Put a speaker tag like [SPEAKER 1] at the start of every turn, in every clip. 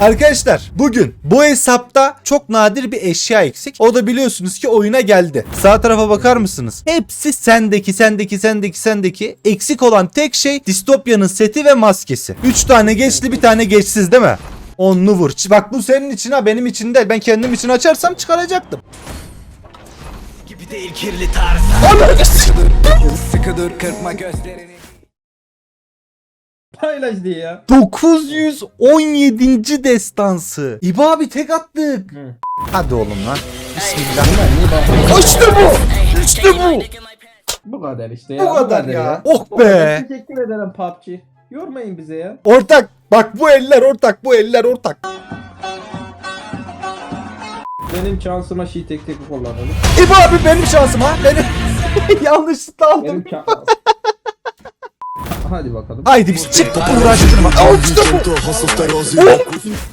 [SPEAKER 1] Arkadaşlar bugün bu hesapta çok nadir bir eşya eksik. O da biliyorsunuz ki oyuna geldi. Sağ tarafa bakar mısınız? Hepsi sendeki, sendeki, sendeki, sendeki. Eksik olan tek şey Distopya'nın seti ve maskesi. 3 tane geçli bir tane geçsiz değil mi? Onlu vur. Bak bu senin için ha benim için değil. Ben kendim için açarsam çıkaracaktım.
[SPEAKER 2] gibi değil kirli tarz.
[SPEAKER 3] Sıkı dur kırpma gözlerini
[SPEAKER 4] Paylaş diye ya.
[SPEAKER 1] 917. destansı. İbo abi tek attık.
[SPEAKER 4] Hı.
[SPEAKER 1] Hadi oğlum lan. Bismillah. İşte bu. İşte bu.
[SPEAKER 4] Bu kadar işte ya.
[SPEAKER 1] Bu kadar ya. Oh
[SPEAKER 4] Bu kadar.
[SPEAKER 1] be.
[SPEAKER 4] Teşekkür ederim PUBG. Yormayın bize ya.
[SPEAKER 1] Ortak. Bak bu eller ortak. Bu eller ortak.
[SPEAKER 4] Benim şansıma şey tek tek kullanalım.
[SPEAKER 1] İbo abi benim şansım ha. Benim. Yanlışlıkla aldım.
[SPEAKER 4] Benim şansım. Hadi bakalım.
[SPEAKER 1] Haydi biz çık uğraştırma. Aa, işte bu. Oh!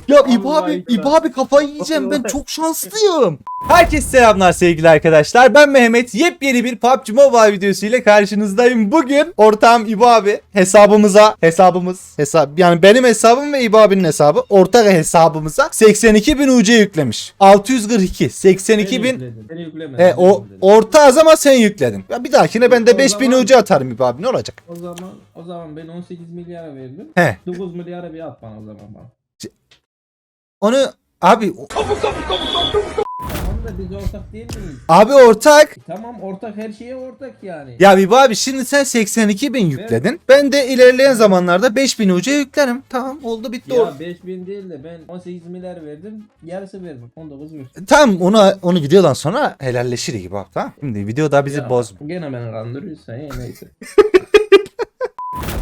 [SPEAKER 1] Ya İbo
[SPEAKER 4] Allah
[SPEAKER 1] abi. İbo abi kafayı yiyeceğim ben çok şanslıyım. Herkese selamlar sevgili arkadaşlar. Ben Mehmet. Yepyeni bir PUBG Mobile videosu ile karşınızdayım. Bugün ortağım İbo abi hesabımıza, hesabımız, hesap yani benim hesabım ve İbo abinin hesabı ortak hesabımıza 82 bin UC yüklemiş. 642, 82 bin
[SPEAKER 4] yükledin. Beni yüklemedin.
[SPEAKER 1] E, o ortağız ama sen yükledin. Ya bir dahakine ben de
[SPEAKER 4] O
[SPEAKER 1] 5000
[SPEAKER 4] zaman-
[SPEAKER 1] UC atarım İbo abi ne olacak?
[SPEAKER 4] O zaman o zaman ben 18 milyara verdim.
[SPEAKER 1] He.
[SPEAKER 4] 9 milyara bir at bana o zaman bana.
[SPEAKER 1] Onu abi
[SPEAKER 4] Tamam da biz ortak değil miyiz?
[SPEAKER 1] abi ortak
[SPEAKER 4] Tamam ortak her şeye ortak yani.
[SPEAKER 1] Ya bir abi şimdi sen 82 bin yükledin. Ben de ilerleyen zamanlarda 5000 uca yüklerim. Tamam oldu bitti o.
[SPEAKER 4] Ya 5000 değil de ben 18 milyar verdim. Yarısı verdim. 19 ver.
[SPEAKER 1] Tamam onu onu videodan sonra helalleşiriz gibi abi tamam. Şimdi videoda bizi bozma.
[SPEAKER 4] Gene beni kandırıyorsun ya neyse.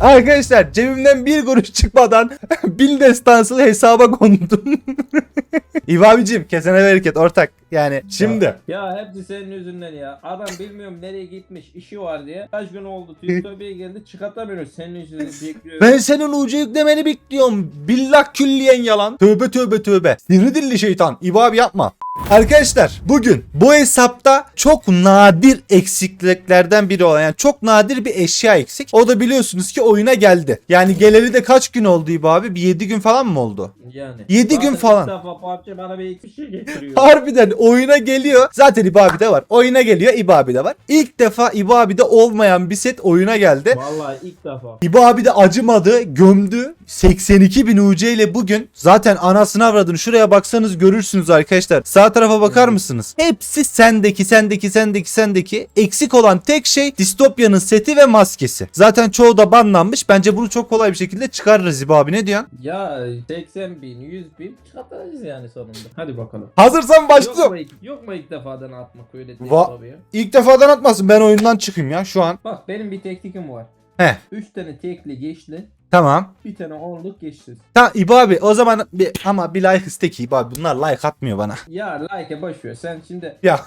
[SPEAKER 1] Arkadaşlar cebimden bir kuruş çıkmadan bin destansılı hesaba kondum. İbo abicim kesene bereket ortak. Yani şimdi.
[SPEAKER 4] Ya hepsi senin yüzünden ya. Adam bilmiyorum nereye gitmiş işi var diye. Kaç gün oldu Türkiye'ye geldi çıkartamıyoruz. Senin yüzünden bekliyoruz.
[SPEAKER 1] Ben senin ucu yüklemeni bekliyorum. Billah külliyen yalan. Tövbe tövbe tövbe. Sivri dilli şeytan. İbo abi yapma. Arkadaşlar bugün bu hesapta çok nadir eksikliklerden biri olan yani çok nadir bir eşya eksik. O da biliyorsunuz ki oyuna geldi. Yani geleli de kaç gün oldu İbo abi? Bir 7 gün falan mı oldu?
[SPEAKER 4] Yani.
[SPEAKER 1] Yedi gün
[SPEAKER 4] Zaten
[SPEAKER 1] falan.
[SPEAKER 4] PUBG bana bir şey getiriyor.
[SPEAKER 1] Harbiden oyuna geliyor. Zaten İbo abi de var. Oyuna geliyor İbo abi de var. İlk defa İbo abi de olmayan bir set oyuna geldi.
[SPEAKER 4] Vallahi ilk defa.
[SPEAKER 1] İbo abi de acımadı, gömdü. 82 bin UC ile bugün zaten anasını avradını şuraya baksanız görürsünüz arkadaşlar. Sağ tarafa bakar mısınız? Hepsi sendeki, sendeki, sendeki, sendeki. Eksik olan tek şey Distopya'nın seti ve maskesi. Zaten çoğu da banlanmış. Bence bunu çok kolay bir şekilde çıkarırız İbo abi ne diyorsun?
[SPEAKER 4] Ya 80 bin 100 bin çıkartacağız yani sonunda. Hadi bakalım.
[SPEAKER 1] Hazırsan
[SPEAKER 4] Yok
[SPEAKER 1] başlıyorum.
[SPEAKER 4] mu, ilk, yok mu ilk defadan atmak öyle değil
[SPEAKER 1] Va-
[SPEAKER 4] ya.
[SPEAKER 1] İlk defadan atmasın ben oyundan çıkayım ya şu an.
[SPEAKER 4] Bak benim bir teknikim var.
[SPEAKER 1] He
[SPEAKER 4] 3 tane tekli geçli,
[SPEAKER 1] tamam.
[SPEAKER 4] bir tane onluk geçsiz.
[SPEAKER 1] Tamam İbo abi o zaman bir, ama bir like istek İbo abi bunlar like atmıyor bana.
[SPEAKER 4] Ya like'e boş ver. Sen şimdi
[SPEAKER 1] Ya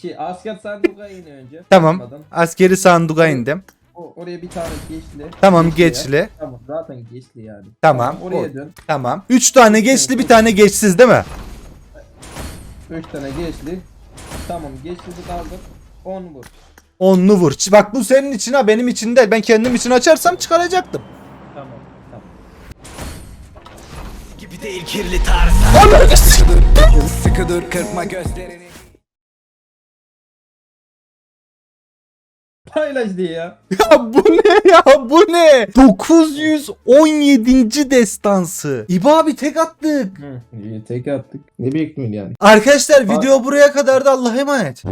[SPEAKER 4] şey asker sanduka in önce.
[SPEAKER 1] tamam
[SPEAKER 4] Atmadan.
[SPEAKER 1] askeri sanduğa indim.
[SPEAKER 4] O, oraya bir tane geçli.
[SPEAKER 1] Tamam
[SPEAKER 4] Geçli ya.
[SPEAKER 1] geçli.
[SPEAKER 4] Tamam zaten geçli yani.
[SPEAKER 1] Tamam,
[SPEAKER 4] Oraya
[SPEAKER 1] o-
[SPEAKER 4] dön.
[SPEAKER 1] Tamam. 3 tane geçli bir tane geçsiz değil mi?
[SPEAKER 4] 3 tane geçli. Tamam geçli kaldır. 10 vur.
[SPEAKER 1] Onlu vur. Bak bu senin için ha benim için değil. Ben kendim için açarsam çıkaracaktım.
[SPEAKER 4] Tamam. Tamam.
[SPEAKER 2] Gibi değil kirli tarz.
[SPEAKER 3] Sıkı dur kırpma gözlerini
[SPEAKER 4] Paylaş diye ya.
[SPEAKER 1] Ya bu ne ya bu ne? 917. destansı. İbo abi tek attık.
[SPEAKER 4] Hı. İyi tek attık. Ne bekliyorsun yani?
[SPEAKER 1] Arkadaşlar video buraya kadar da Allah'a emanet.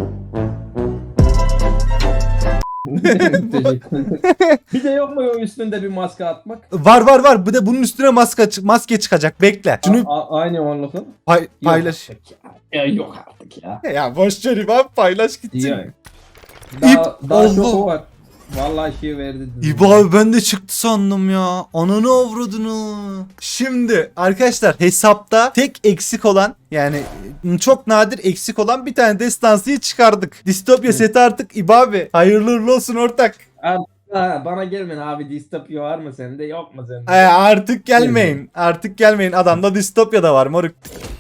[SPEAKER 4] Bir de yok mu o üstünde bir maske atmak?
[SPEAKER 1] Var var var. Bir de bunun üstüne maske maske çıkacak. Bekle. Şunu
[SPEAKER 4] A- a- aynı onlukun.
[SPEAKER 1] pay-
[SPEAKER 4] Yok
[SPEAKER 1] paylaş.
[SPEAKER 4] artık Ya. ya yok artık ya.
[SPEAKER 1] Ya boş ver abi paylaş gitsin.
[SPEAKER 4] Ya. Daha, daha
[SPEAKER 1] Allah.
[SPEAKER 4] çok var. Vallahi şey verdi.
[SPEAKER 1] İbo abi ben de çıktı sandım ya. Ananı avradını. Şimdi arkadaşlar hesapta tek eksik olan yani çok nadir eksik olan bir tane destansıyı çıkardık. Distopya seti artık İbo abi. Hayırlı uğurlu olsun ortak.
[SPEAKER 4] Ha, bana gelmeyin abi distopya var mı sende yok mu sende?
[SPEAKER 1] Ee, artık gelmeyin. Artık gelmeyin. Adamda distopya da var moruk.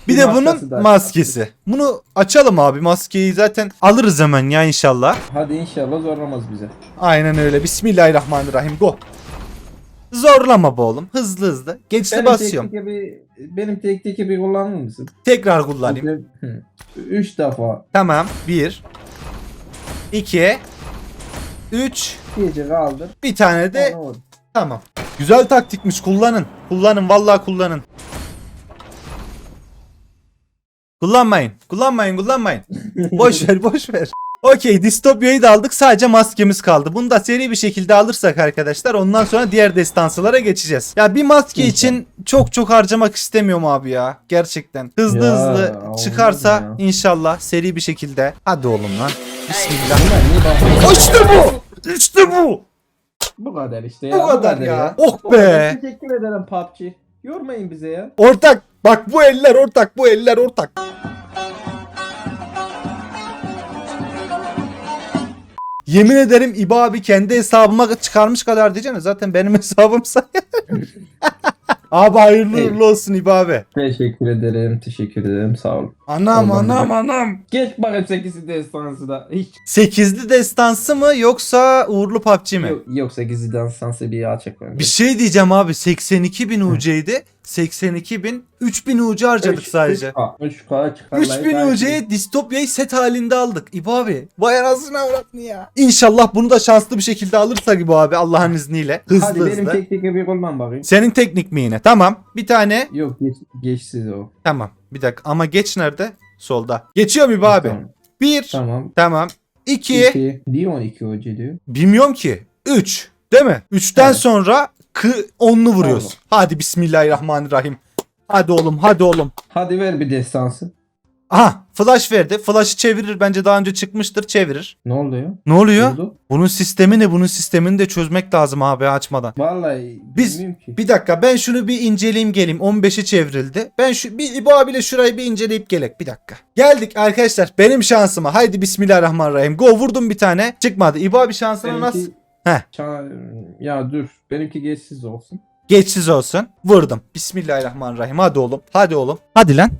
[SPEAKER 1] Bir
[SPEAKER 4] Bir
[SPEAKER 1] de
[SPEAKER 4] maskesi
[SPEAKER 1] bunun maskesi. Bunu açalım abi. Maskeyi zaten alırız hemen ya inşallah.
[SPEAKER 4] Hadi inşallah zorlamaz bize.
[SPEAKER 1] Aynen öyle. Bismillahirrahmanirrahim. Go. Zorlama be oğlum. Hızlı hızlı. Geçti
[SPEAKER 4] Benim
[SPEAKER 1] basıyorum.
[SPEAKER 4] tek bir benim tek tek bir kullanır mısın?
[SPEAKER 1] Tekrar kullanayım.
[SPEAKER 4] Üç defa.
[SPEAKER 1] Tamam. 1 2 3
[SPEAKER 4] İyice kaldır.
[SPEAKER 1] bir tane de
[SPEAKER 4] Ona vur.
[SPEAKER 1] tamam. Güzel taktikmiş. Kullanın. Kullanın. Vallahi kullanın. Kullanmayın. Kullanmayın. Kullanmayın. boş ver. Boş ver. Okey distopyayı da aldık sadece maskemiz kaldı. Bunu da seri bir şekilde alırsak arkadaşlar ondan sonra diğer destansılara geçeceğiz. Ya bir maske
[SPEAKER 4] İnşallah.
[SPEAKER 1] için çok çok harcamak istemiyorum abi ya. Gerçekten. Hızlı
[SPEAKER 4] Ya,
[SPEAKER 1] hızlı çıkarsa
[SPEAKER 4] ya.
[SPEAKER 1] inşallah seri bir şekilde. Hadi oğlum lan. Bismillah. İşte bu. İşte bu.
[SPEAKER 4] Bu kadar işte
[SPEAKER 1] Bu
[SPEAKER 4] ya.
[SPEAKER 1] kadar ya. Oh
[SPEAKER 4] Bu kadar.
[SPEAKER 1] be.
[SPEAKER 4] Teşekkür ederim PUBG. Yormayın bize ya.
[SPEAKER 1] Ortak. Bak bu eller ortak. Bu eller ortak. Yemin ederim İbo abi kendi hesabıma çıkarmış kadar diyeceğim. Zaten benim hesabımsa. abi hayırlı uğurlu olsun İbo abi.
[SPEAKER 4] Teşekkür ederim. Teşekkür ederim. Sağ olun.
[SPEAKER 1] Anam
[SPEAKER 4] Olmadı.
[SPEAKER 1] anam anam.
[SPEAKER 4] Geç bakayım 8'i destansı da. Hiç.
[SPEAKER 1] Sekizli destansı mı yoksa uğurlu PUBG mi?
[SPEAKER 4] Yok, yok 8'i destansı bir yağ çek bence.
[SPEAKER 1] Bir şey diyeceğim abi 82 bin UC'ydi. 82 bin 3 bin UC harcadık
[SPEAKER 4] Üç-
[SPEAKER 1] sadece.
[SPEAKER 4] 3K, 3K çıkarlayı
[SPEAKER 1] 3000
[SPEAKER 4] gayet iyi.
[SPEAKER 1] UC'ye distopyayı set halinde aldık. İbo abi. Vay anasını avratını ya. İnşallah bunu da şanslı bir şekilde alırsak İbo abi Allah'ın izniyle. Hızlı
[SPEAKER 4] Hadi benim
[SPEAKER 1] hızlı.
[SPEAKER 4] tek tek bir olmam bakayım.
[SPEAKER 1] Senin teknik mi yine? Tamam. Bir tane.
[SPEAKER 4] Yok geç, geçsiz o.
[SPEAKER 1] Tamam. Bir dakika. Ama geç nerede? Solda. Geçiyor mu İbo abi?
[SPEAKER 4] Tamam.
[SPEAKER 1] Bir.
[SPEAKER 4] Tamam.
[SPEAKER 1] Tamam. İki.
[SPEAKER 4] 2. Niye 12 hoca diyor?
[SPEAKER 1] Bilmiyorum ki. Üç. Değil mi? Üçten
[SPEAKER 4] Evet.
[SPEAKER 1] sonra kı onlu vuruyoruz.
[SPEAKER 4] Tamam.
[SPEAKER 1] Hadi bismillahirrahmanirrahim. Hadi oğlum hadi oğlum.
[SPEAKER 4] Hadi ver bir destansı.
[SPEAKER 1] Aha flash verdi. Flash'ı çevirir bence daha önce çıkmıştır çevirir.
[SPEAKER 4] Ne oluyor?
[SPEAKER 1] Ne oluyor?
[SPEAKER 4] Oldu.
[SPEAKER 1] Bunun sistemi ne? Bunun sistemini de çözmek lazım abi açmadan.
[SPEAKER 4] Vallahi
[SPEAKER 1] Biz-
[SPEAKER 4] ki.
[SPEAKER 1] Bir dakika ben şunu bir inceleyeyim geleyim. 15'i çevrildi. Ben şu bir İbo abiyle şurayı bir inceleyip gelek. Bir dakika. Geldik arkadaşlar benim şansıma. Haydi bismillahirrahmanirrahim. Go vurdum bir tane. Çıkmadı. İbo abi şansına
[SPEAKER 4] Benimki-
[SPEAKER 1] nasıl? Heh.
[SPEAKER 4] Ya dur. Benimki geçsiz olsun.
[SPEAKER 1] Geçsiz olsun. Vurdum. Bismillahirrahmanirrahim. Hadi oğlum. Hadi oğlum. Hadi lan.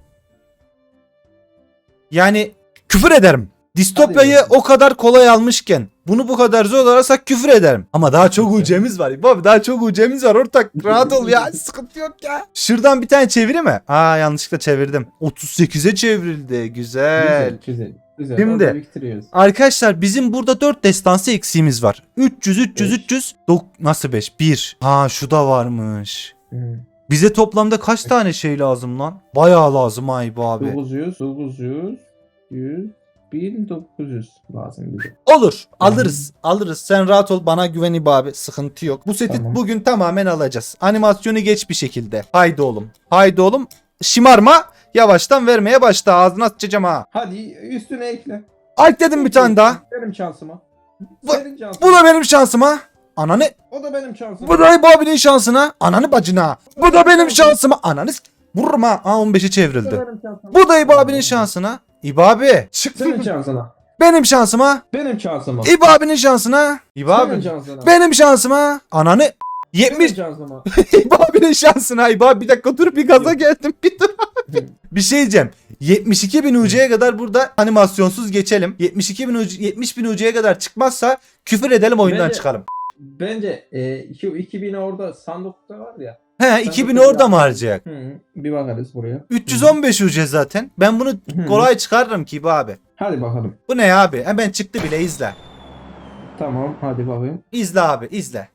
[SPEAKER 1] Yani küfür ederim. Distopyayı o kadar kolay almışken bunu bu kadar zor alırsak küfür ederim. Ama daha çok ucemiz var. Baba daha çok ucemiz var ortak. Rahat ol ya. Sıkıntı yok ya. Şuradan bir tane çeviri mi? Aa yanlışlıkla çevirdim. 38'e çevrildi. Güzel.
[SPEAKER 4] Güzel, güzel. Güzel.
[SPEAKER 1] Şimdi-. Arkadaşlar bizim burada 4 destansı eksiğimiz var. 300 300
[SPEAKER 4] Beş.
[SPEAKER 1] 300 dok- nasıl 5? 1. Ha şu da varmış.
[SPEAKER 4] Hı.
[SPEAKER 1] Bize toplamda kaç tane şey lazım lan? Bayağı lazım ay bu abi.
[SPEAKER 4] 900, 900, 100, 1900 lazım bize.
[SPEAKER 1] Olur. Alırız. Alırız. Sen rahat ol. Bana güven İbo abi. Sıkıntı yok. Bu seti
[SPEAKER 4] Tamam.
[SPEAKER 1] bugün tamamen alacağız. Animasyonu geç bir şekilde. Haydi oğlum. Haydi oğlum. Şımarma. Yavaştan vermeye başla. Ağzına sıçacağım ha.
[SPEAKER 4] Hadi üstüne ekle.
[SPEAKER 1] Alp dedim bir tane daha.
[SPEAKER 4] Benim şansıma.
[SPEAKER 1] Bu-
[SPEAKER 4] şansın.
[SPEAKER 1] Bu da benim şansıma. Ananı.
[SPEAKER 4] O da benim şansım.
[SPEAKER 1] Bu da İbo abinin şansına. Ananı bacına. Bu da benim şansıma. Ananı 15'i
[SPEAKER 4] Bu
[SPEAKER 1] çevrildi.
[SPEAKER 4] da benim şansıma.
[SPEAKER 1] Bu da İbo abinin şansına. İbo abi. Çık.
[SPEAKER 4] Senin şansına.
[SPEAKER 1] Benim şansıma.
[SPEAKER 4] Benim şansıma.
[SPEAKER 1] İbo abinin şansına. İbo
[SPEAKER 4] Senin
[SPEAKER 1] abi.
[SPEAKER 4] şansına.
[SPEAKER 1] Benim şansıma. Ananı. 70
[SPEAKER 4] Benim şansıma.
[SPEAKER 1] İbo abinin şansına. İbo abi bir dakika dur bir gaza geldim. Bir dur. Bir şey diyeceğim. 72 bin UC'ye kadar burada animasyonsuz geçelim. 72 bin UC, 70 bin UC'ye kadar çıkmazsa küfür edelim oyundan
[SPEAKER 4] Bence-
[SPEAKER 1] çıkalım.
[SPEAKER 4] Bence e, şu 2000 orada sandıkta var ya.
[SPEAKER 1] He 2000
[SPEAKER 4] çok
[SPEAKER 1] orada mı
[SPEAKER 4] yaptım.
[SPEAKER 1] harcayacak?
[SPEAKER 4] Hı, bir bakarız buraya.
[SPEAKER 1] 315 UC zaten. Ben bunu
[SPEAKER 4] Hı.
[SPEAKER 1] kolay çıkarırım ki İbo abi.
[SPEAKER 4] Hadi bakalım.
[SPEAKER 1] Bu ne abi? Hemen çıktı bile izle.
[SPEAKER 4] Tamam hadi bakayım.
[SPEAKER 1] İzle abi izle.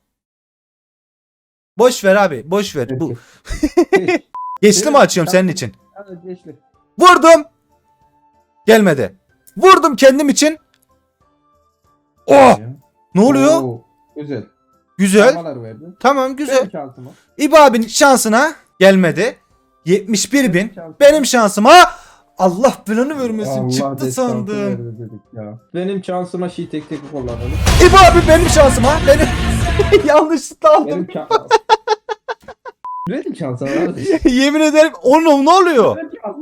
[SPEAKER 1] Boş ver abi boş ver. Bu geçti mi açıyorum senin için?
[SPEAKER 4] Geçti.
[SPEAKER 1] Vurdum. Gelmedi. Vurdum kendim için. Oh! Ne oluyor?
[SPEAKER 4] Oo, güzel.
[SPEAKER 1] Güzel.
[SPEAKER 4] Verdi.
[SPEAKER 1] Tamam güzel.
[SPEAKER 4] Benim şansıma.
[SPEAKER 1] İbo abinin şansına gelmedi. 71 bin.
[SPEAKER 4] Benim şansıma.
[SPEAKER 1] Benim şansıma Allah belanı vermesin. Çıktı
[SPEAKER 4] destansı
[SPEAKER 1] sandım.
[SPEAKER 4] verdi dedik ya. Benim şansıma şey tek tek kullanalım.
[SPEAKER 1] İbo abi benim şansıma. Benim yanlışlıkla aldım.
[SPEAKER 4] Benim Benim şansıma. abi.
[SPEAKER 1] Yemin ederim oğlum ne oluyor?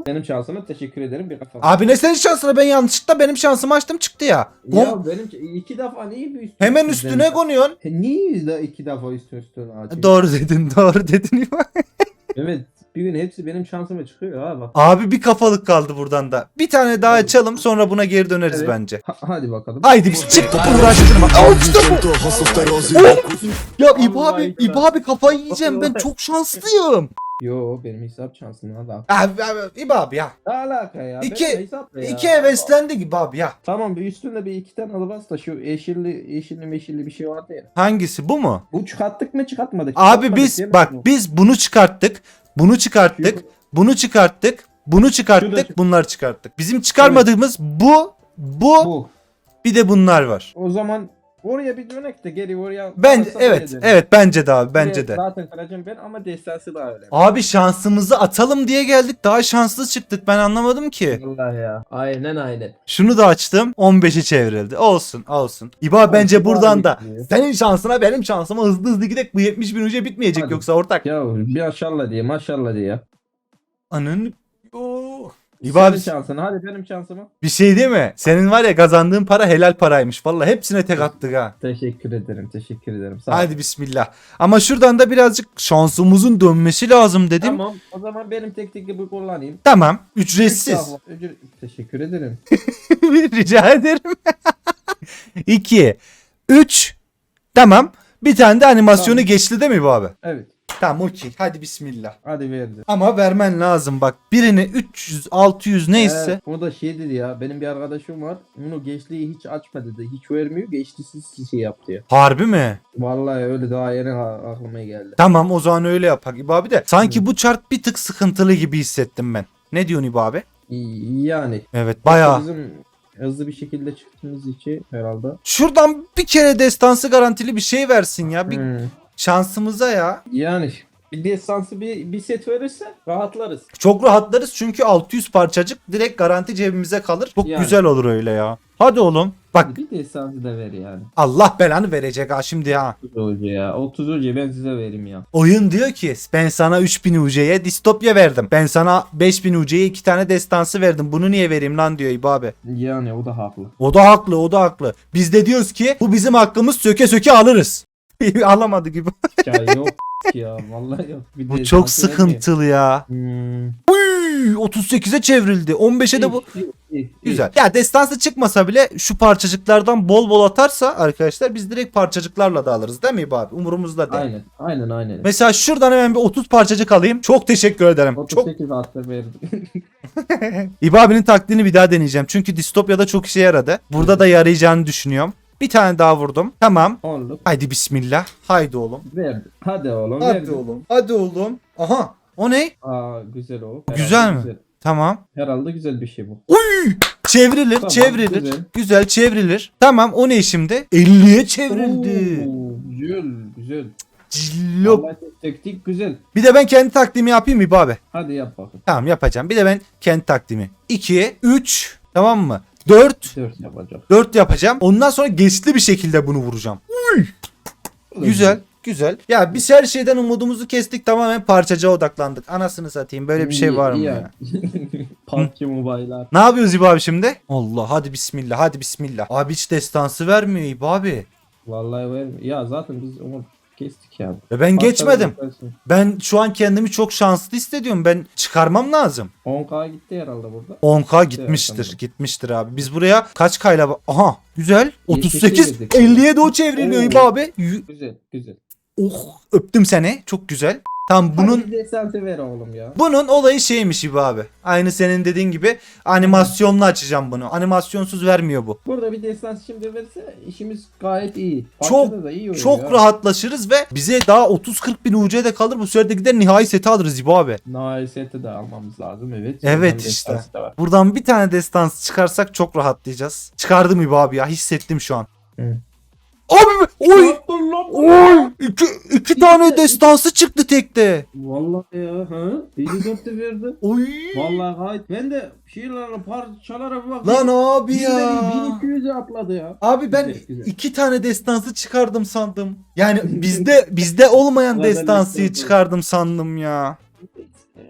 [SPEAKER 4] Benim şansıma. Teşekkür ederim bir kafa.
[SPEAKER 1] Abi ne senin şansına ben yanlışlıkla benim şansımı açtım çıktı ya. Kom-
[SPEAKER 4] Ya benim iki defa niye bir üstüne
[SPEAKER 1] Hemen üstüne konuyorsun.
[SPEAKER 4] E, Niye de iki defa üstüne üstüne açayım?
[SPEAKER 1] Doğru dedin doğru dedin İbo.
[SPEAKER 4] Bir gün hepsi benim şansıma çıkıyor ha bak.
[SPEAKER 1] Abi bir kafalık kaldı buradan da. Bir tane daha açalım sonra buna geri döneriz
[SPEAKER 4] Evet.
[SPEAKER 1] bence.
[SPEAKER 4] Ha- hadi bakalım.
[SPEAKER 1] Haydi biz çıktık uğraştırma. Al işte bu. Ya İbo
[SPEAKER 4] Allah
[SPEAKER 1] abi. İbo abi kafayı yiyeceğim ben çok şanslıyım.
[SPEAKER 4] Yo benim hesap şansım ha da.
[SPEAKER 1] Abi, abi İbo abi ya.
[SPEAKER 4] Ne alaka ya?
[SPEAKER 1] İki-
[SPEAKER 4] Benim hesap ne ya?
[SPEAKER 1] İki heveslendi gibi abi ya.
[SPEAKER 4] Tamam bir üstünde bir iki tane alıbas da şu yeşilli yeşilli meşilli bir şey vardı ya.
[SPEAKER 1] Hangisi bu mu?
[SPEAKER 4] Bu çıkarttık mı çıkartmadık?
[SPEAKER 1] Abi
[SPEAKER 4] Çıkartmadık
[SPEAKER 1] biz
[SPEAKER 4] değil mi
[SPEAKER 1] bak biz bunu çıkarttık. Bunu çıkarttık. Bunu çıkarttık. Bunu çıkarttık. Bunları çıkarttık. Bizim çıkarmadığımız bu, bu,
[SPEAKER 4] bu.
[SPEAKER 1] bir de bunlar var.
[SPEAKER 4] O zaman oraya bir dönek de geri oraya.
[SPEAKER 1] Bence evet evet bence de abi bence
[SPEAKER 4] Oraya
[SPEAKER 1] de.
[SPEAKER 4] Zaten kalacağım ben ama destansı daha öyle.
[SPEAKER 1] Abi şansımızı atalım diye geldik. Daha şanslı çıktık. Ben anlamadım ki.
[SPEAKER 4] Vallahi ya. Aynen aynen.
[SPEAKER 1] Şunu da açtım. 15'i çevrildi. Olsun olsun. İba bence
[SPEAKER 4] Olsun,
[SPEAKER 1] buradan
[SPEAKER 4] abi.
[SPEAKER 1] da senin şansına benim şansıma hızlı hızlı gidek. Bu 70 bin önce bitmeyecek
[SPEAKER 4] Hadi.
[SPEAKER 1] yoksa ortak.
[SPEAKER 4] Ya bir maşallah diye maşallah diye.
[SPEAKER 1] Anın. Oo. İba
[SPEAKER 4] Senin şansın hadi benim şansıma.
[SPEAKER 1] bir şey değil mi? Senin var ya kazandığın para helal paraymış. Vallahi hepsine tek attık ha.
[SPEAKER 4] Teşekkür ederim teşekkür ederim. Sağ ol.
[SPEAKER 1] Hadi bismillah. Ama şuradan da birazcık şansımızın dönmesi lazım dedim. Tamam.
[SPEAKER 4] Tamam o zaman benim tek tek gibi kullanayım.
[SPEAKER 1] Ücretsiz.
[SPEAKER 4] Üç daha- ücret- Teşekkür ederim.
[SPEAKER 1] Rica ederim. 2 3 Tamam. Bir tane de animasyonu
[SPEAKER 4] Tamam.
[SPEAKER 1] geçti değil mi bu abi?
[SPEAKER 4] Evet
[SPEAKER 1] Tamam okey. Hadi bismillah.
[SPEAKER 4] hadi verdim.
[SPEAKER 1] Ama vermen lazım bak. Birini 300 600 neyse.
[SPEAKER 4] Ee, o da şey dedi ya benim bir arkadaşım var. Bunu geçliği hiç açma dedi. Hiç vermiyor. Geçlisiz şey yaptı ya.
[SPEAKER 1] Harbi mi?
[SPEAKER 4] Vallahi öyle daha yeni aklıma geldi.
[SPEAKER 1] Tamam o zaman öyle yapak İbo abi de. Sanki bu chart bir tık sıkıntılı gibi hissettim ben. Ne diyorsun İbo abi?
[SPEAKER 4] Yani.
[SPEAKER 1] Evet bayağı.
[SPEAKER 4] Bizim hızlı bir şekilde çıktığımız için herhalde.
[SPEAKER 1] Şuradan bir kere destansı garantili bir şey versin ya. Bir
[SPEAKER 4] Hmm.
[SPEAKER 1] Şansımıza ya.
[SPEAKER 4] Yani bir destansı bir, bir set verirse rahatlarız.
[SPEAKER 1] Çok rahatlarız çünkü 600 parçacık direkt garanti cebimize kalır. Çok
[SPEAKER 4] Yani.
[SPEAKER 1] güzel olur öyle ya. Hadi oğlum. Bak
[SPEAKER 4] Bir destansı da ver yani.
[SPEAKER 1] Allah belanı verecek ha şimdi ha.
[SPEAKER 4] 30 hoca ya. 30 hoca ben size vereyim ya.
[SPEAKER 1] Oyun diyor ki ben sana 3000 UC'ye distopya verdim. Ben sana 5000 UC'ye iki tane destansı verdim. Bunu niye vereyim lan diyor İbo abi.
[SPEAKER 4] Yani o da haklı.
[SPEAKER 1] O da haklı o da haklı. Biz de diyoruz ki bu bizim hakkımız söke söke alırız. Alamadı gibi.
[SPEAKER 4] Ya yok ya vallahi yok. Bir
[SPEAKER 1] Bu çok
[SPEAKER 4] vermiyor.
[SPEAKER 1] sıkıntılı ya.
[SPEAKER 4] Hmm.
[SPEAKER 1] Uy, 38'e çevrildi. 15'e de bu.
[SPEAKER 4] İyi, iyi, iyi.
[SPEAKER 1] Güzel. Ya destansı çıkmasa bile şu parçacıklardan bol bol atarsa arkadaşlar biz direkt parçacıklarla da alırız değil mi İbo abi? Umurumuzda değil.
[SPEAKER 4] Aynen aynen aynen.
[SPEAKER 1] Mesela şuradan hemen bir 30 parçacık alayım. Çok teşekkür ederim. Çok
[SPEAKER 4] 38 hafta verdim.
[SPEAKER 1] İbo abinin taktiğini bir daha deneyeceğim. Çünkü distopyada çok işe yaradı. Burada da yarayacağını düşünüyorum. Bir tane daha vurdum. Tamam.
[SPEAKER 4] Onluk
[SPEAKER 1] Haydi bismillah. Haydi oğlum.
[SPEAKER 4] verdim. Hadi oğlum
[SPEAKER 1] Hadi
[SPEAKER 4] verdim.
[SPEAKER 1] oğlum. Hadi oğlum. Aha. O ne?
[SPEAKER 4] Aa güzel o.
[SPEAKER 1] Güzel
[SPEAKER 4] Herhalde
[SPEAKER 1] mi? Tamam.
[SPEAKER 4] Herhalde güzel bir şey bu.
[SPEAKER 1] Çevrilir,
[SPEAKER 4] Tamam,
[SPEAKER 1] çevrilir. Güzel.
[SPEAKER 4] güzel.
[SPEAKER 1] çevrilir. Tamam, o ne şimdi? 50'ye çevrildi.
[SPEAKER 4] Oo, güzel güzel.
[SPEAKER 1] Cillop.
[SPEAKER 4] Teknik güzel.
[SPEAKER 1] Bir de ben kendi taktiğimi yapayım mı abi?
[SPEAKER 4] Hadi yap bakın.
[SPEAKER 1] Tamam yapacağım. Bir de ben kendi taktiğimi. 2, 3, tamam mı? 4,
[SPEAKER 4] 4 yapacak.
[SPEAKER 1] 4 yapacağım. Ondan sonra geçli bir şekilde bunu vuracağım. Güzel. Güzel. Ya biz her şeyden umudumuzu kestik tamamen parçacığa odaklandık. Anasını satayım böyle bir şey var mı ya?
[SPEAKER 4] PUBG Mobile'lar.
[SPEAKER 1] Ne yapıyoruz İbo abi şimdi? Allah hadi bismillah hadi bismillah. Abi hiç destansı vermiyor İbo abi.
[SPEAKER 4] Vallahi ver. Ya zaten biz onu kestik ya.
[SPEAKER 1] Ve ben geçmedim.
[SPEAKER 4] Parçalar-
[SPEAKER 1] Ben şu an kendimi çok şanslı hissediyorum. Ben çıkarmam lazım.
[SPEAKER 4] 10k gitti herhalde burada.
[SPEAKER 1] 10k gitmiştir.
[SPEAKER 4] sanırım.
[SPEAKER 1] Gitmiştir abi. Biz buraya kaç kayla... Aha güzel. 38.
[SPEAKER 4] girdik.
[SPEAKER 1] 50'ye de o çevriliyor. İbo abi.
[SPEAKER 4] Güzel güzel.
[SPEAKER 1] Oh öptüm seni. Çok güzel. Tamam bunun
[SPEAKER 4] Bunun... Hadi desante ver oğlum ya.
[SPEAKER 1] bunun olayı şeymiş İbo abi. Aynı senin dediğin gibi animasyonlu açacağım bunu. Animasyonsuz vermiyor bu.
[SPEAKER 4] Burada bir desans şimdi verse işimiz gayet iyi.
[SPEAKER 1] Çok-
[SPEAKER 4] da iyi oluyor
[SPEAKER 1] Çok
[SPEAKER 4] ya.
[SPEAKER 1] rahatlaşırız ve bize daha 30-40 bin UC de kalır. Bu sürede gider nihai seti alırız İbo abi.
[SPEAKER 4] Nail seti de almamız lazım evet.
[SPEAKER 1] Evet işte.
[SPEAKER 4] destansı da var.
[SPEAKER 1] Buradan bir tane destans çıkarsak çok rahatlayacağız. Çıkardım İbo abi ya hissettim şu an.
[SPEAKER 4] Hı.
[SPEAKER 1] Abi oy oy iki, iki tane destansı çıktı tekte.
[SPEAKER 4] Vallahi ya ha. 54 de verdi.
[SPEAKER 1] Oy.
[SPEAKER 4] Vallahi gayet. Ben de şeylere parçalara bir bak.
[SPEAKER 1] Lan abi ya.
[SPEAKER 4] 1200'e atladı ya.
[SPEAKER 1] Abi ben
[SPEAKER 4] Güzel, güzel.
[SPEAKER 1] iki tane destansı çıkardım sandım. Yani bizde bizde olmayan destansıyı
[SPEAKER 4] destansı.
[SPEAKER 1] çıkardım sandım ya.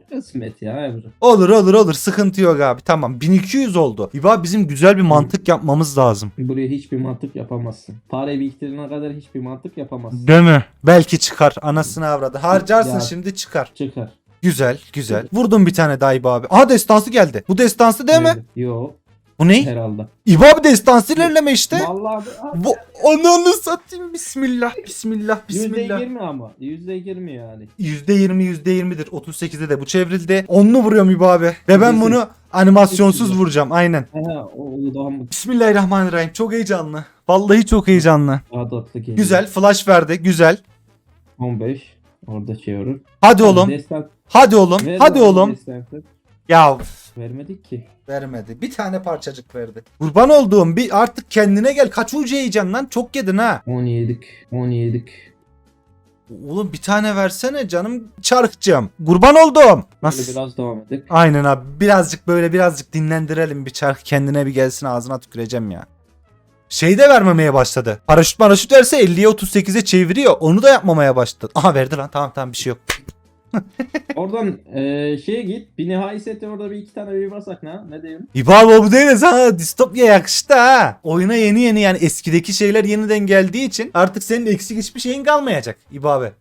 [SPEAKER 4] Kısmet ya Ebru.
[SPEAKER 1] Olur olur olur sıkıntı yok abi tamam 1200 oldu. İba bizim güzel bir mantık yapmamız lazım.
[SPEAKER 4] Buraya hiçbir mantık yapamazsın. Parayı biriktirene kadar hiçbir mantık yapamazsın.
[SPEAKER 1] Değil mi? Belki çıkar anasını avradı. Harcarsın
[SPEAKER 4] Ya.
[SPEAKER 1] şimdi çıkar.
[SPEAKER 4] Çıkar.
[SPEAKER 1] Güzel güzel. Vurdum bir tane daha İbo abi. Aha destansı geldi. Bu destansı değil mi?
[SPEAKER 4] Yok
[SPEAKER 1] Bu ne?
[SPEAKER 4] herhalde.
[SPEAKER 1] İbo abi destansı ilerleme işte.
[SPEAKER 4] Vallahi abi,
[SPEAKER 1] Bu ananı satayım. Bismillah bismillah bismillah.
[SPEAKER 4] yirmi ama. Yüzde yirmi yani.
[SPEAKER 1] %20 %20'dir. 38'de de bu çevrildi. Onlu vuruyorum İbo abi. Ve ben bunu animasyonsuz vuracağım. Aynen.
[SPEAKER 4] Aha o o daha mı?
[SPEAKER 1] Bismillahirrahmanirrahim. Çok heyecanlı. Vallahi çok heyecanlı.
[SPEAKER 4] Daha tatlı geliyor.
[SPEAKER 1] Güzel. Flash verdi. Güzel.
[SPEAKER 4] 15. Orada çevir.
[SPEAKER 1] Hadi oğlum.
[SPEAKER 4] Destan-
[SPEAKER 1] Hadi oğlum. Hadi
[SPEAKER 4] oğlum
[SPEAKER 1] oğlum. Ya
[SPEAKER 4] Vermedik ki.
[SPEAKER 1] vermedi. Bir tane parçacık verdi. Kurban olduğum bir artık kendine gel. Kaç ucu yiyeceksin lan? Çok yedin ha.
[SPEAKER 4] 10 yedik. 10 yedik.
[SPEAKER 1] Oğlum bir tane versene canım çarkcığım. Kurban oldum.
[SPEAKER 4] Böyle
[SPEAKER 1] Nasıl?
[SPEAKER 4] biraz devam edelim.
[SPEAKER 1] Aynen abi. Birazcık böyle birazcık dinlendirelim bir çark kendine bir gelsin ağzına tüküreceğim ya. Şey de vermemeye başladı. Paraşüt paraşüt verse 50'ye 38'e çeviriyor. Onu da yapmamaya başladı. Aha verdi lan tamam tamam bir şey yok.
[SPEAKER 4] Oradan eee şeye git. Bir nihai seti orada bir iki tane bir basak ne? Ne diyeyim?
[SPEAKER 1] İbaba bu değil de sana distopya yakıştı ha. Oyuna yeni yeni yani eskideki şeyler yeniden geldiği için artık senin eksik hiçbir şeyin kalmayacak İbabe.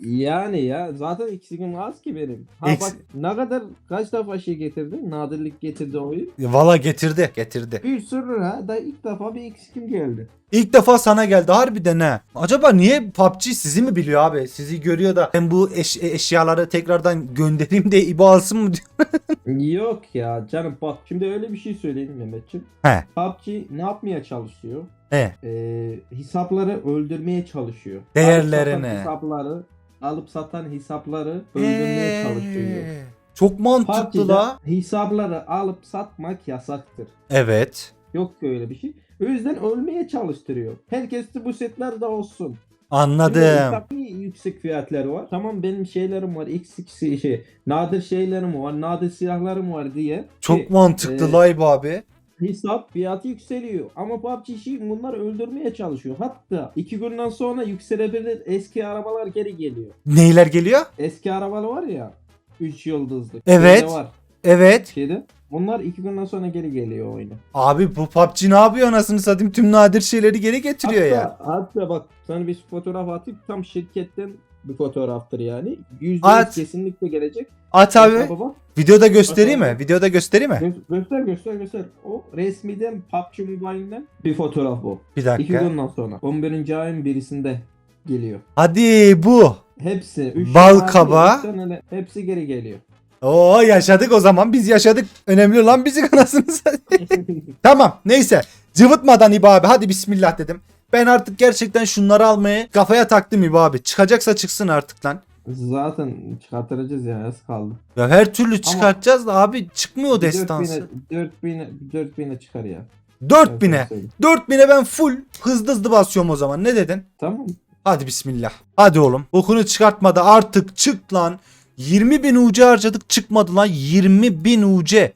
[SPEAKER 4] Yani ya zaten eksikim az ki benim. Ha
[SPEAKER 1] Eks-
[SPEAKER 4] bak ne kadar kaç defa şey getirdi? Nadirlik getirdi oyun.
[SPEAKER 1] Valla getirdi getirdi.
[SPEAKER 4] Bir sürü ha da ilk defa bir eksikim geldi.
[SPEAKER 1] İlk defa sana geldi harbiden ha. Acaba niye PUBG sizi mi biliyor abi? Sizi görüyor da ben bu eş- eşyaları tekrardan göndereyim de İbo alsın mı diyor.
[SPEAKER 4] Yok ya canım bak şimdi öyle bir şey söyleyeyim Mehmetciğim.
[SPEAKER 1] He.
[SPEAKER 4] PUBG ne yapmaya çalışıyor?
[SPEAKER 1] He.
[SPEAKER 4] Ee, hesapları öldürmeye çalışıyor.
[SPEAKER 1] Değerlerini.
[SPEAKER 4] Alıp satan hesapları alıp satan hesapları öldürmeye çalışıyor.
[SPEAKER 1] Ee, Çok mantıklı
[SPEAKER 4] PUBG'de
[SPEAKER 1] la.
[SPEAKER 4] hesapları alıp satmak yasaktır.
[SPEAKER 1] Evet.
[SPEAKER 4] Yok ki öyle bir şey. O yüzden ölmeye çalıştırıyor. Herkes de bu setlerde olsun. Şimdi
[SPEAKER 1] Anladım.
[SPEAKER 4] niye yüksek fiyatları var? Tamam benim şeylerim var. Eksik şey, şey nadir şeylerim var. Nadir silahlarım var diye.
[SPEAKER 1] Çok
[SPEAKER 4] Ki
[SPEAKER 1] mantıklı
[SPEAKER 4] e,
[SPEAKER 1] İbo abi.
[SPEAKER 4] Hesap fiyatı yükseliyor. Ama PUBG şey bunlar öldürmeye çalışıyor. Hatta iki günden sonra yükselebilir eski arabalar geri geliyor.
[SPEAKER 1] Neyler geliyor?
[SPEAKER 4] Eski arabalar var ya 3 yıldızlı.
[SPEAKER 1] Evet.
[SPEAKER 4] Şeyde var
[SPEAKER 1] Evet.
[SPEAKER 4] şeyde. Onlar iki günden sonra geri geliyor oyuna.
[SPEAKER 1] Abi bu PUBG ne yapıyor anasını satayım tüm nadir şeyleri geri getiriyor
[SPEAKER 4] hatta,
[SPEAKER 1] ya.
[SPEAKER 4] Hatta bak sana bir fotoğraf atayım. Tam şirketten bir fotoğraftır yani. Yüzde
[SPEAKER 1] At.
[SPEAKER 4] kesinlikle gelecek.
[SPEAKER 1] At abi.
[SPEAKER 4] Baba.
[SPEAKER 1] Videoda göstereyim mi? Videoda göstereyim mi?
[SPEAKER 4] Gö- göster göster göster. O resmiden PUBG Mobile'den bir fotoğraf bu.
[SPEAKER 1] Bir
[SPEAKER 4] İki
[SPEAKER 1] dakika.
[SPEAKER 4] günden sonra. 11. ayın birisinde geliyor.
[SPEAKER 1] Hadi bu.
[SPEAKER 4] Hepsi. Üç
[SPEAKER 1] Bal
[SPEAKER 4] tane, hepsi geri geliyor.
[SPEAKER 1] Oo yaşadık o zaman. Biz yaşadık. Önemli olan bizi anasını satayım. Tamam neyse. Cıvıtmadan İbo abi hadi bismillah dedim. Ben artık gerçekten şunları almaya kafaya taktım İbo abi. Çıkacaksa çıksın artık lan.
[SPEAKER 4] Zaten çıkartacağız ya az kaldı.
[SPEAKER 1] Ya her türlü çıkartacağız da abi çıkmıyor destansı.
[SPEAKER 4] 4000'e 4000'e çıkar ya.
[SPEAKER 1] 4000'e.
[SPEAKER 4] Söyleyeyim.
[SPEAKER 1] 4000'e ben full hızlı hızlı basıyorum o zaman. Ne dedin?
[SPEAKER 4] Tamam.
[SPEAKER 1] Hadi bismillah. Hadi oğlum. Okunu çıkartmadı artık çık lan. 20 bin UC harcadık çıkmadı lan. 20 bin UC.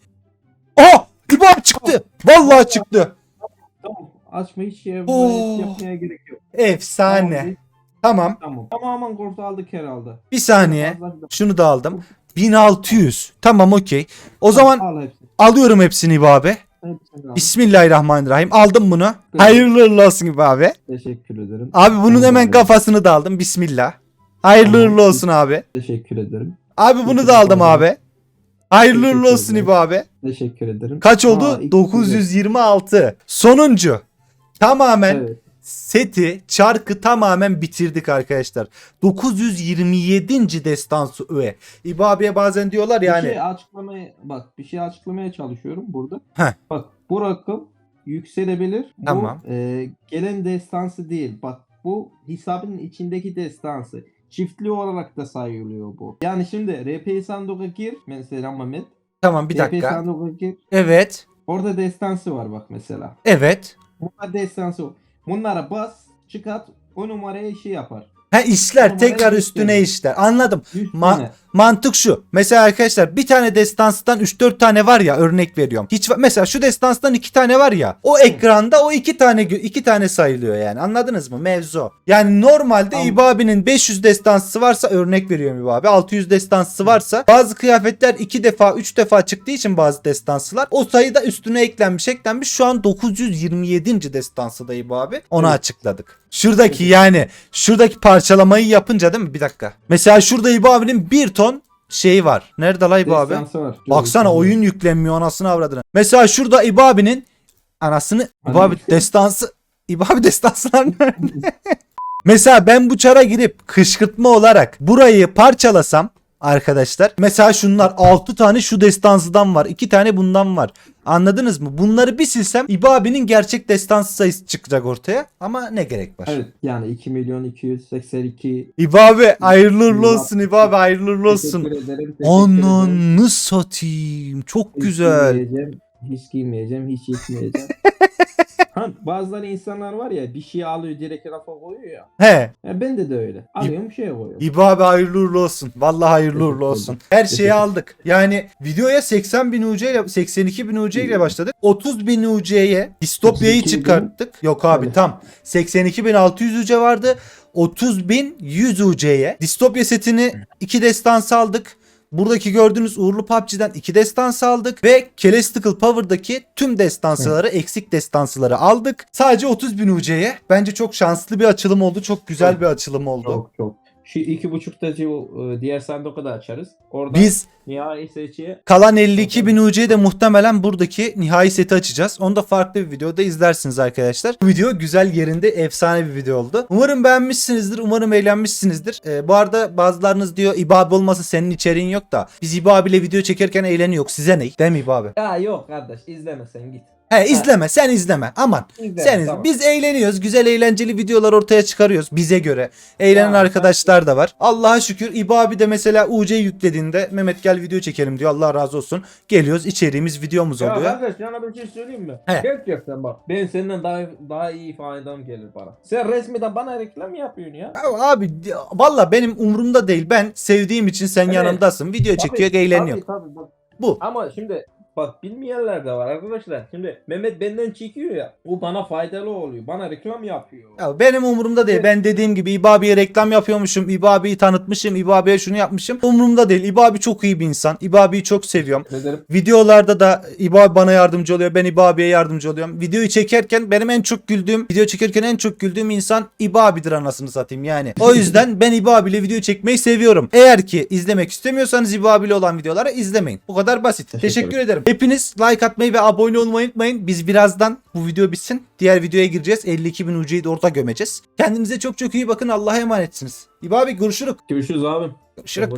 [SPEAKER 1] Oh! Abi çıktı. Vallahi çıktı.
[SPEAKER 4] Tamam. Açma hiç şey yapmaya gerek yok.
[SPEAKER 1] Efsane. Tamam.
[SPEAKER 4] Tamam. Tamamen kurtardık herhalde.
[SPEAKER 1] Bir saniye. Şunu da aldım. 1600. Tamam okey. O zaman
[SPEAKER 4] Al hepsini.
[SPEAKER 1] alıyorum hepsini İbo abi.
[SPEAKER 4] Hepsini.
[SPEAKER 1] Bismillahirrahmanirrahim. Aldım bunu. Hayırlı olsun İbo abi.
[SPEAKER 4] Teşekkür ederim.
[SPEAKER 1] Abi bunun hemen kafasını da aldım. Bismillah. Hayırlı uğurlu olsun abi.
[SPEAKER 4] Teşekkür ederim.
[SPEAKER 1] Abi bunu da aldım abi. Hayırlı uğurlu olsun. İbo abi.
[SPEAKER 4] Teşekkür ederim.
[SPEAKER 1] Kaç oldu?
[SPEAKER 4] Aa, iki
[SPEAKER 1] 926. Sonuncu. Tamamen
[SPEAKER 4] Evet.
[SPEAKER 1] seti, çarkı tamamen bitirdik arkadaşlar. 927. destansı öğe. İbo abiye bazen diyorlar
[SPEAKER 4] Bir
[SPEAKER 1] yani.
[SPEAKER 4] şey açıklamaya bak bir şey açıklamaya çalışıyorum burada.
[SPEAKER 1] Heh.
[SPEAKER 4] Bak bu rakım yükselebilir.
[SPEAKER 1] Tamam.
[SPEAKER 4] Bu e, gelen destansı değil. Bak bu hesabın içindeki destansı. Çiftli olarak da sayılıyor bu. Yani şimdi RP sanduğa gir mesela Mehmet.
[SPEAKER 1] Tamam bir
[SPEAKER 4] RP
[SPEAKER 1] dakika.
[SPEAKER 4] sanduğa gir.
[SPEAKER 1] Evet.
[SPEAKER 4] Orada destansı var bak mesela.
[SPEAKER 1] Evet.
[SPEAKER 4] Bunlar destansı. Bunlara bas çıkart o numaraya şey yapar.
[SPEAKER 1] Ha işler
[SPEAKER 4] Numara
[SPEAKER 1] tekrar üstüne işler. Anladım.
[SPEAKER 4] Üstüne.
[SPEAKER 1] Ma- Mantık şu. Mesela arkadaşlar bir tane destanstan 3-4 tane var ya örnek veriyorum. Hiç mesela şu destanstan 2 tane var ya. O ekranda o 2 tane gö- iki tane sayılıyor yani. Anladınız mı? Mevzu. Yani normalde
[SPEAKER 4] Tamam.
[SPEAKER 1] İbo abinin 500 destansı varsa örnek veriyorum İbo abi. 600 destansı varsa bazı kıyafetler 2 defa 3 defa çıktığı için bazı destansılar o sayıda üstüne eklenmiş eklenmiş. Şu an 927. destansı da İbo abi. Onu
[SPEAKER 4] Evet.
[SPEAKER 1] açıkladık. Şuradaki yani şuradaki parçalamayı yapınca değil mi? Bir dakika. Mesela şurada İbo abinin 1 ton şeyi var. Nerede la İbo abi?
[SPEAKER 4] Destansı var.
[SPEAKER 1] Baksana oyun yüklenmiyor anasını avradını. Mesela şurada İbo abinin anasını İbo abi destansı İbo abi destansılar nerede? Mesela ben bu çara girip kışkırtma olarak burayı parçalasam arkadaşlar. Mesela şunlar 6 tane şu destansıdan var. 2 tane bundan var. Anladınız mı? Bunları bir silsem İbo abinin gerçek destansı sayısı çıkacak ortaya. Ama ne gerek var?
[SPEAKER 4] Evet yani 2 milyon 282
[SPEAKER 1] İbo abi hayırlı uğurlu olsun İbo abi hayırlı uğurlu olsun.
[SPEAKER 4] Teşekkür ederim. teşekkür ederim.
[SPEAKER 1] Ananı satayım. Çok
[SPEAKER 4] Hiç
[SPEAKER 1] güzel.
[SPEAKER 4] giymeyeceğim, Hiç giymeyeceğim, hiç içmeyeceğim. ha, bazıları insanlar var ya bir şey alıyor direkt rafa koyuyor ya.
[SPEAKER 1] He.
[SPEAKER 4] ya bende de öyle. Alıyorum şeye koyuyorum.
[SPEAKER 1] İbo abi hayırlı uğurlu olsun. Vallahi hayırlı uğurlu olsun. Her şeyi aldık. Yani videoya 80 bin UC ile 82 bin UC ile başladık. 30 bin UC'ye distopyayı
[SPEAKER 4] 32 bin.
[SPEAKER 1] çıkarttık. Yok abi tam. 82 bin 600 UC vardı. 30 bin 100 UC'ye. Distopya setini 2 destans aldık. Buradaki gördüğünüz Uğurlu PUBG'den 2 destans aldık ve Celestial Power'daki tüm destansıları, eksik destansıları aldık. Sadece 30 bin UC'ye. Bence çok şanslı bir açılım oldu. Çok güzel
[SPEAKER 4] Çok.
[SPEAKER 1] bir açılım oldu.
[SPEAKER 4] Çok çok. Şu iki buçuktaki o e, diğer sanduku da açarız. Orada
[SPEAKER 1] Biz
[SPEAKER 4] nihai seçiye
[SPEAKER 1] Kalan 52 bin UC'yi de muhtemelen buradaki nihai seti açacağız. Onu da farklı bir videoda izlersiniz arkadaşlar. Bu video güzel yerinde efsane bir video oldu. Umarım beğenmişsinizdir. Umarım eğlenmişsinizdir. Ee, bu arada bazılarınız diyor İbo abi olmasa senin içeriğin yok da. Biz İbo abiyle video çekerken eğleniyor. Size ne? Değil mi İbo abi?
[SPEAKER 4] Ya yok kardeş izleme sen git.
[SPEAKER 1] He izleme sen izleme aman.
[SPEAKER 4] İzleme,
[SPEAKER 1] Sen izle.
[SPEAKER 4] tamam.
[SPEAKER 1] Biz eğleniyoruz. Güzel eğlenceli videolar ortaya çıkarıyoruz bize göre. Eğlenen
[SPEAKER 4] Tamam,
[SPEAKER 1] arkadaşlar da var. Allah'a şükür İbo abi de mesela UC yüklediğinde Mehmet gel video çekelim diyor. Allah razı olsun. Geliyoruz içeriğimiz videomuz
[SPEAKER 4] Ya
[SPEAKER 1] oluyor.
[SPEAKER 4] kardeş sana bir şey söyleyeyim mi?
[SPEAKER 1] He.
[SPEAKER 4] Gerçekten bak. Ben senden daha daha iyi faydam gelir bana. Sen resmiden bana reklam yapıyorsun ya.
[SPEAKER 1] Ya Abi valla benim umurumda değil. Ben sevdiğim için sen
[SPEAKER 4] Evet.
[SPEAKER 1] yanımdasın. Video çekiyor, eğleniyor.
[SPEAKER 4] Tabii, tabii, bak.
[SPEAKER 1] Bu.
[SPEAKER 4] Ama şimdi bak bilmeyenler de var arkadaşlar. Şimdi Mehmet benden çekiyor ya. O bana faydalı oluyor. Bana reklam yapıyor.
[SPEAKER 1] Ya benim umurumda değil.
[SPEAKER 4] Evet.
[SPEAKER 1] Ben dediğim gibi İbo abiye reklam yapıyormuşum. İbo abiyi tanıtmışım. İbo abiye şunu yapmışım. Umurumda değil. İbo abi çok iyi bir insan. İbo abiyi çok seviyorum.
[SPEAKER 4] Ederim.
[SPEAKER 1] Videolarda da İbo abi bana yardımcı oluyor. Ben İbo abiye yardımcı oluyorum. Videoyu çekerken benim en çok güldüğüm, video çekerken en çok güldüğüm insan İbo abidir anasını satayım yani. O yüzden ben İbo abiyle video çekmeyi seviyorum. Eğer ki izlemek istemiyorsanız İbo abiyle olan videoları izlemeyin. Bu kadar basit.
[SPEAKER 4] Teşekkür
[SPEAKER 1] Teşekkür ederim. Hepiniz like atmayı ve abone olmayı unutmayın. Biz birazdan bu video bitsin. Diğer videoya gireceğiz. 52 bin UC'yi de orada gömeceğiz. Kendinize çok çok iyi bakın. Allah'a emanetsiniz. İbo abi görüşürük.
[SPEAKER 4] Görüşürüz abim.
[SPEAKER 1] Görüşürük.